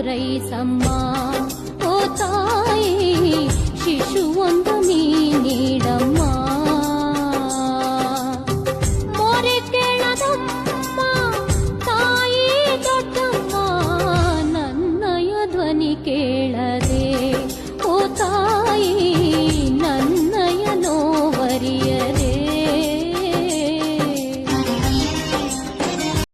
ಹಾರೈಸಮ್ಮ ಓ ತಾಯಿ ಶಿಶುವೊಂದು ನೀ